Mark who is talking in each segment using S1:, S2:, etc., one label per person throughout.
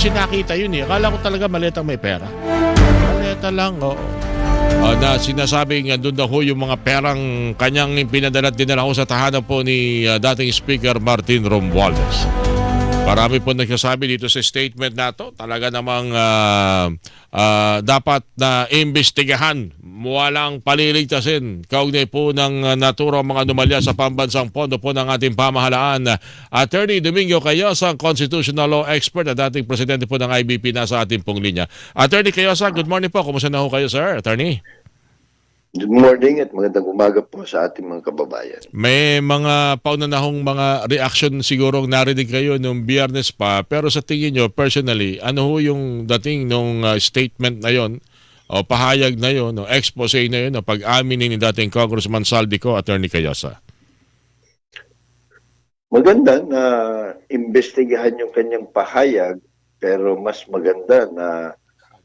S1: kasi nakita yun eh. Akala ko talaga maletang may pera. Maleta lang, oo. Ah, na sinasabing doon daw ho yung mga perang kanyang pinadala at dinala ho sa tahanan po ni ah, dating Speaker Martin Romualdez. Marami po nagsasabi dito sa statement na to, talaga namang ah, ah, dapat na imbestigahan, walang paliligtasin, kaugnay po ng uh, naturang mga anomalya sa pambansang pondo po ng ating pamahalaan. Attorney Domingo Cayosa, constitutional law expert at dating presidente po ng IBP nasa ating pong linya. Attorney Cayosa, good morning po. Kumusta na ho kayo, sir? Attorney?
S2: Good morning at magandang umaga po sa ating mga kababayan.
S1: May mga paunanahong mga reaction siguro narinig kayo nung biyernes pa pero sa tingin nyo personally ano ho yung dating nung uh, statement na yon o pahayag na yon o expose na yon o pag-aminin ni dating Congressman Saldico Attorney Cayosa
S2: Maganda na imbestigahan yung kanyang pahayag pero mas maganda na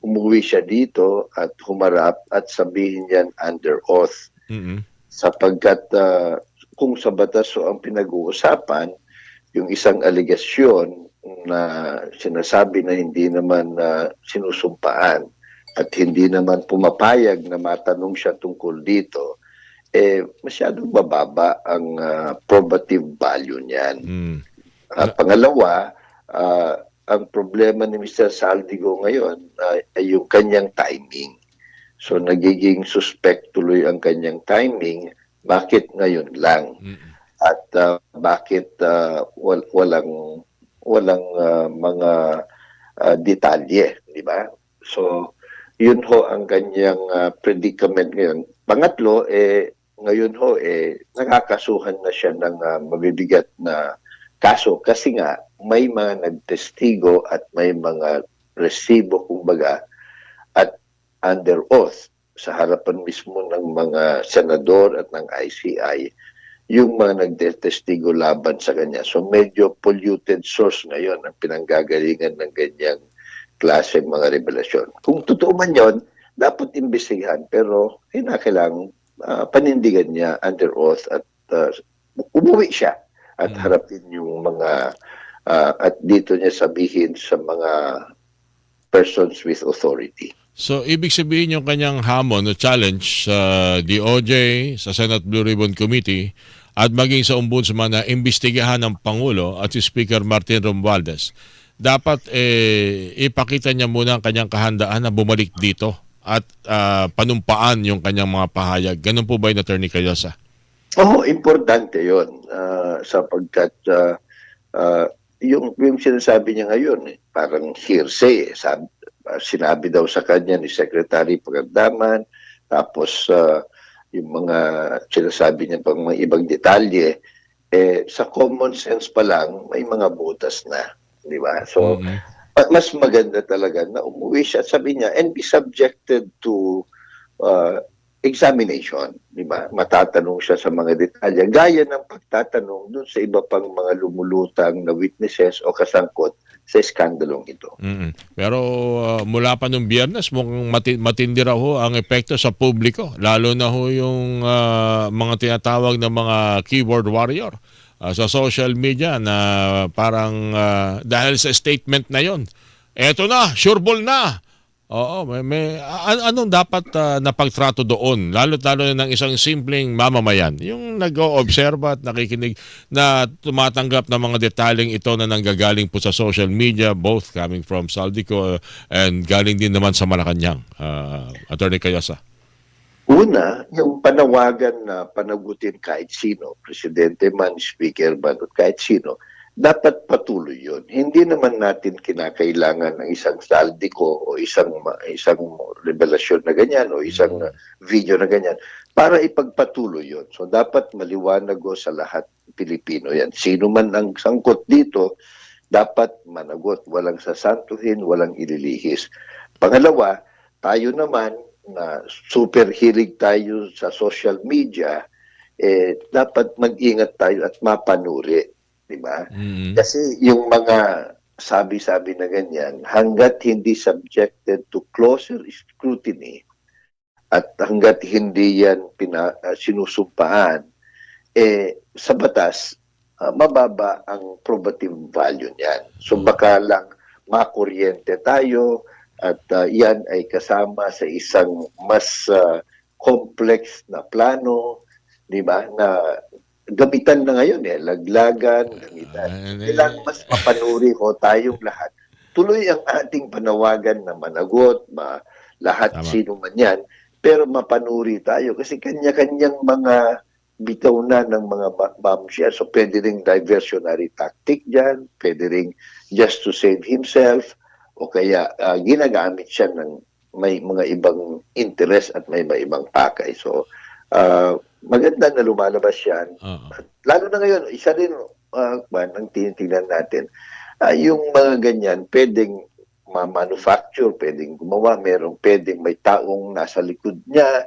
S2: umuwi siya dito at humarap at sabihin yan under oath
S1: mm
S2: sapagkat ah, kung sa batas so ang pinag-uusapan yung isang aligasyon na sinasabi na hindi naman na sinusumpaan at hindi naman pumapayag na matanong siya tungkol dito eh masyadong bababa ang ah, probative value niyan.
S1: mm.
S2: At pangalawa, ah, ang problema ni Mr. Saldigo ngayon ah, ay yung kanyang timing. So nagiging suspect tuloy ang kanyang timing. Bakit ngayon lang? At ah, bakit ah, wal- walang walang ah, mga ah, detalye, di ba? So yun ho ang kanyang ah, predicament ngayon. Pangatlo, eh, ngayon ho, eh, nakakasuhan na siya ng ah, mabibigat na kaso kasi nga may mga nagtestigo at may mga resibo kumbaga at under oath sa harapan mismo ng mga senador at ng ICI yung mga nagtestigo laban sa kanya. So medyo polluted source ngayon ang pinanggagalingan ng ganyang klase mga revelasyon. Kung totoo man yon, dapat imbestigahan pero kailangan uh, panindigan niya under oath at uh, umuwi siya at
S1: Mm.
S2: harapin yung mga ah, at dito niya sabihin sa mga persons with authority.
S1: So ibig sabihin yung kanyang hamon o challenge sa DOJ, sa Senate Blue Ribbon Committee at maging sa ombudsman na imbestigahan ng Pangulo at si Speaker Martin Romualdez dapat eh, ipakita niya muna ang kanyang kahandaan na bumalik dito at ah, panumpaan yung kanyang mga pahayag. Ganun po ba yung Attorney Cayosa?
S2: Oo, importante yon ah, sapagkat ah, ah, yung, yung sinasabi niya ngayon, eh, parang hearsay. Eh. Sabi, ah, sinabi daw sa kanya ni Secretary Pagdaman, tapos ah, yung mga sinasabi niya pang mga ibang detalye, eh, sa common sense pa lang, may mga butas na. Di ba? So,
S1: Mhm.
S2: Ma- mas maganda talaga na umuwi siya at sabi niya and be subjected to uh, examination, di ba? Matatanong siya sa mga detalye gaya ng pagtatanong dun sa iba pang mga lumulutang na witnesses o kasangkot sa skandalong ito.
S1: Mhm. Pero ah, mula pa nung biyernes, mukhang mati- matindi raw ho ang epekto sa publiko. Lalo na ho yung ah, mga tinatawag na mga keyboard warrior ah, sa social media na parang ah, dahil sa statement na yon, eto na, sureball na. Oo, may, may anong dapat ah, napagtrato doon? Lalo lalo na ng isang simpleng mamamayan, yung nag-oobserba at nakikinig na tumatanggap ng mga detaling ito na nanggagaling po sa social media, both coming from Saldico uh, and galing din naman sa Malacanang, uh, Attorney Cayosa.
S2: Una, yung panawagan na panagutin kahit sino, presidente man, speaker man, kahit sino, dapat patuloy yun. Hindi naman natin kinakailangan ng isang saldiko o isang isang revelasyon na ganyan o isang uh, video na ganyan para ipagpatuloy yun. So dapat maliwanag o sa lahat Pilipino yan. Sino man ang sangkot dito, dapat managot. Walang sasantuhin, walang ililihis. Pangalawa, tayo naman na super hilig tayo sa social media, eh, dapat mag-ingat tayo at mapanuri. Di ba?
S1: Mm-hmm.
S2: Kasi yung mga sabi-sabi na ganyan, hanggat hindi subjected to closer scrutiny at hanggat hindi yan pina, uh, sinusumpaan, eh, sa batas, ah, mababa ang probative value niyan. So baka lang makuryente tayo at ah, yan ay kasama sa isang mas ah, complex na plano, di ba, na gamitan na ngayon eh, laglagan, gamitan.
S1: Ah,
S2: Kailangan mas mapanuri ho tayong lahat. Tuloy ang ating panawagan na managot, ma, lahat
S1: Tama.
S2: sino man yan, pero mapanuri tayo kasi kanya-kanyang mga bitaw na ng mga bombshell. So pwede ring diversionary tactic dyan, pwede ring just to save himself, o kaya ah, ginagamit siya ng may mga ibang interest at may mga ibang pakay. So ah, maganda na lumalabas yan
S1: Oo.
S2: lalo na ngayon, isa rin uh, ang tinitingnan natin, ah, yung mga ganyan, pwedeng ma-manufacture, pwedeng gumawa, merong pwedeng may taong nasa likod niya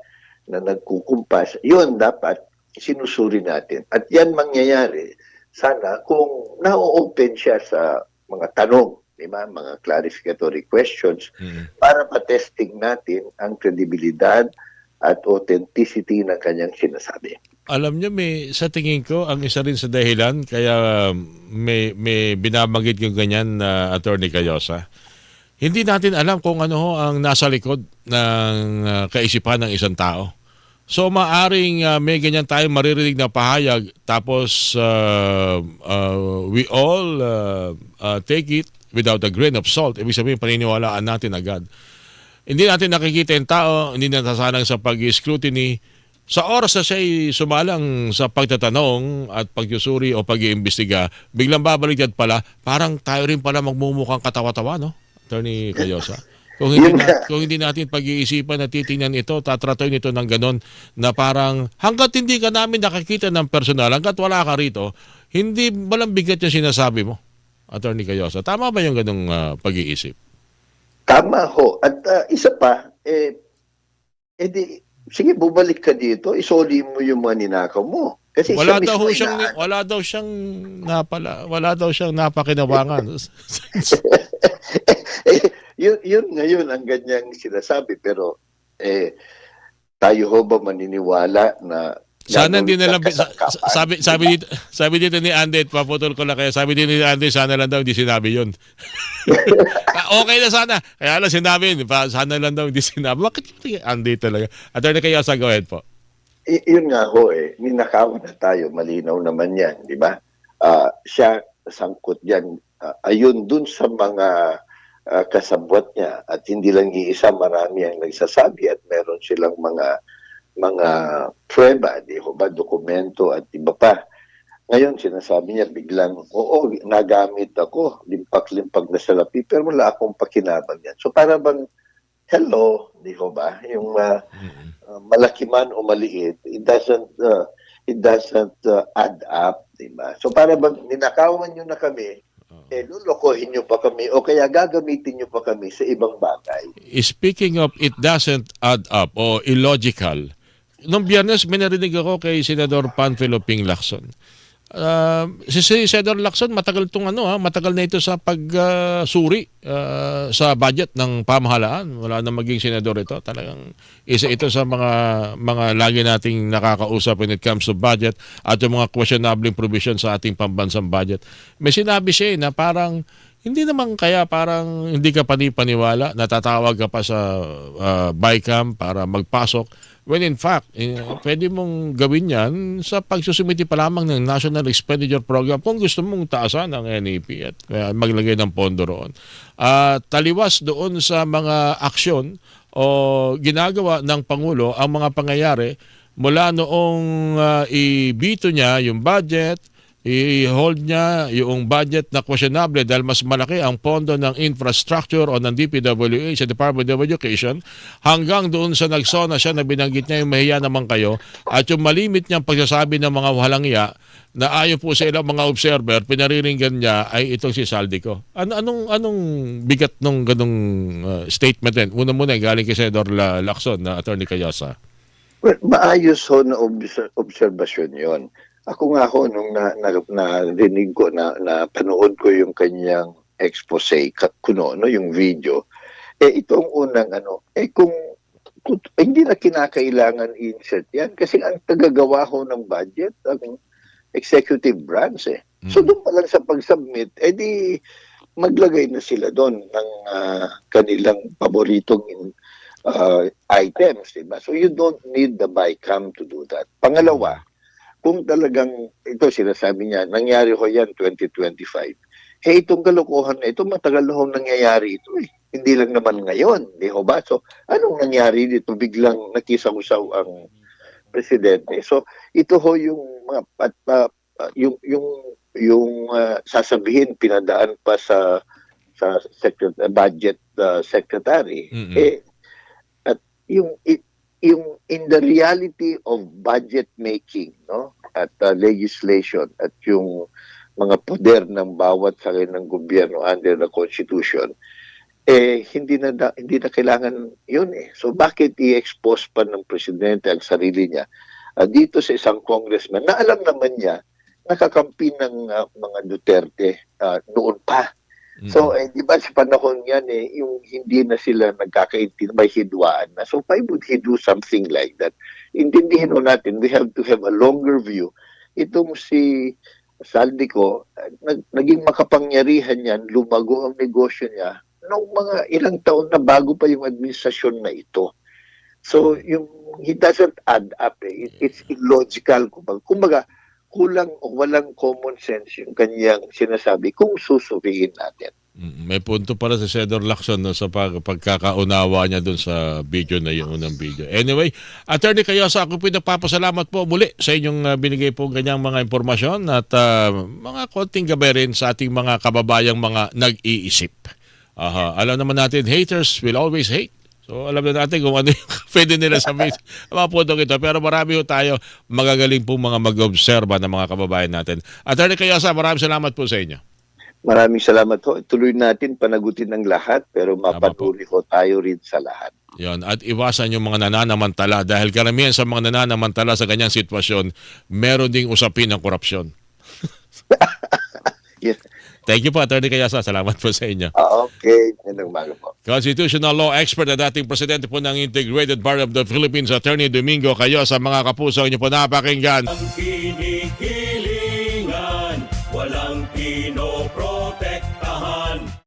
S2: na nagkukumpas. Yun dapat sinusuri natin. At yan mangyayari, sana kung na-open siya sa mga tanong, di ba? mga clarificatory questions,
S1: Mm.
S2: para pa-testing natin ang kredibilidad at authenticity ng kanyang sinasabi.
S1: Alam niyo may sa tingin ko ang isa rin sa dahilan kaya may may binabanggit yung ganyan na attorney Cayosa. Hindi natin alam kung ano ho ang nasa likod ng ah, kaisipan ng isang tao. So maaring ah, may ganyan tayong maririnig na pahayag tapos ah, ah, we all ah, ah, take it without a grain of salt. Ibig sabihin paniniwalaan natin agad. Hindi natin nakikita yung tao, hindi natasanang sa pag-scrutiny. Sa oras na siya sumalang sa pagtatanong at pagsusuri o pag-iimbestiga, biglang babaliktad pala, parang tayo rin pala magmumukhang katawa-tawa, no? Attorney Cayosa. Kung hindi, na, kung hindi natin pag-iisipan at titingnan ito, tatratoy nito ng ganon na parang hanggat hindi ka namin nakakita ng personal, hanggat wala ka rito, hindi walang bigat yung sinasabi mo, Attorney Cayosa. Tama ba yung ganong ah, pag-iisip?
S2: Tama ho. At ah, isa pa, eh, eh di, sige, bumalik ka dito, isoli mo yung mga ninakaw mo. Kasi
S1: Wala
S2: siya
S1: daw siyang
S2: inaan-
S1: wala daw siyang napala, wala daw siyang napakinabangan.
S2: eh, yun, yun ngayon ang ganyang sinasabi. Pero, eh, tayo ho ba maniniwala na
S1: sana hindi na lang sabi sabi dito sabi dito ni Andy at paputol ko lang kaya sabi dito ni Andy sana lang daw hindi sinabi yun. Ah, okay na sana. Kaya lang sinabi yun. Sana lang daw hindi sinabi. Bakit Andy talaga? Attorney kayo sa go ahead po.
S2: Y- yun nga ho eh, ninakaw na tayo, malinaw naman yan, di ba? Ah, siya sangkot yan. Ah, ayun dun sa mga ah, kasabwat niya at hindi lang iisa, marami ang nagsasabi at meron silang mga mga prueba, di ho ba, dokumento at iba pa. Ngayon, sinasabi niya biglang, oo, nagamit ako, limpak-limpak na salapi, pero wala akong pakinabang yan. So para bang, hello, di ho ba, yung ah, uh, malaki man o maliit, it doesn't uh, it doesn't uh, add up, di ba? So para bang ninakawan niyo na kami, eh lulukohin niyo pa kami o kaya gagamitin niyo pa kami sa ibang bagay.
S1: Speaking of it doesn't add up o illogical, nung biyernes may narinig ako kay Senador Panfilo Ping Lacson. Ah, si, si Senador Lacson matagal tong ano ha, matagal na ito sa pagsuri sa budget ng pamahalaan. Wala na maging senador ito. Talagang isa ito sa mga mga lagi nating nakakausap when it comes to budget at yung mga questionable provision sa ating pambansang budget. May sinabi siya eh, na parang hindi naman kaya parang hindi ka panipaniwala, natatawag ka pa sa uh, BICAM para magpasok. When in fact, eh, pwede mong gawin yan sa pagsusumiti pa lamang ng National Expenditure Program kung gusto mong taasan ang NEP at uh, maglagay ng pondo roon. Ah, taliwas doon sa mga aksyon o ginagawa ng Pangulo ang mga pangyayari mula noong ah, ibito niya yung budget, i-hold niya yung budget na questionable dahil mas malaki ang pondo ng infrastructure o ng DPWH sa Department of Education hanggang doon sa nagsona siya na binanggit niya yung mahiya naman kayo at yung malimit niyang pagsasabi ng mga walang iya na ayon po sa ilang mga observer, pinariringgan niya ay itong si Saldico. Ano, anong, anong bigat nung ganong uh, statement din? Una-muna galing kay Senador La- Lacson na Attorney Cayasa.
S2: Well, maayos ho na obs- obserbasyon yon. Ako nga ho, nung na, na, narinig ko, na, na panood ko yung kanyang expose, kuno, no, yung video, eh itong unang ano, eh kung, kung hindi na kinakailangan insert yan kasi ang tagagawa ho ng budget, ang executive branch eh. So
S1: Mm.
S2: doon pa lang sa pag-submit, eh di maglagay na sila doon ng ah, kanilang paboritong ah, items, di ba? So you don't need the BICAM to do that. Pangalawa, kung talagang, ito sinasabi niya, nangyari ho yan 2025. Hey, itong kalokohan na ito, matagal na ho nangyayari ito eh. Hindi lang naman ngayon, di ho ba? So, anong nangyari dito? Biglang nakisaw-saw ang presidente. So, ito ho yung mga pa- pa- yung yung yung ah, sasabihin pinadaan pa sa sa secret, budget ah, secretary
S1: Mm-mm.
S2: eh at yung i- yung in the reality of budget making no? At ah, legislation at yung mga poder ng bawat sakay ng gobyerno under the constitution eh hindi na da- hindi na kailangan yun eh. So bakit i-expose pa ng presidente ang sarili niya? Ah, dito sa isang congressman na alam naman niya nakakampi ng ah, mga Duterte ah, noon pa So, eh, di ba sa panahon yan eh, yung hindi na sila nagkakaintindihan, may hidwaan na. So, why would he do something like that? Intindihin mo natin, we have to have a longer view. Itong si Saldico, nag, naging makapangyarihan yan, lumago ang negosyo niya noong mga ilang taon na bago pa yung administrasyon na ito. So, yung he doesn't add up. Eh. It- It's illogical. Kumbaga, kumbaga, kulang o walang common sense yung kanyang sinasabi kung susubihin natin.
S1: Mm, May punto para si Senator Lacson no, sa pag, pagkakaunawa niya doon sa video na yung unang video. Anyway, Attorney Kayosa, ako po nagpapasalamat po muli sa inyong uh, binigay po ganyang mga impormasyon at uh, mga konting gabay rin sa ating mga kababayang mga nag-iisip. Aha, alam naman natin, haters will always hate. So alam na natin kung ano yung pwede nila sabihin sa mga puntong ito. Pero marami po tayo magagaling po mga mag-obserba ng mga kababayan natin. Attorney Kayosa, maraming salamat po sa inyo.
S2: Maraming salamat ho. Tuloy natin panagutin ng lahat pero mapatuloy ho tayo rin sa lahat.
S1: Yon at iwasan yung mga nananamantala dahil karamihan sa mga nananamantala sa ganyang sitwasyon, meron ding usapin ng korupsyon.
S2: Yes.
S1: Thank you po, Attorney Kayasa. Salamat po sa inyo.
S2: Ah, okay. Yan ang umaga po.
S1: Constitutional Law Expert na dating presidente po ng Integrated Bar of the Philippines, Attorney Domingo Kayosa. Mga kapuso, inyo po napakinggan.
S3: Ang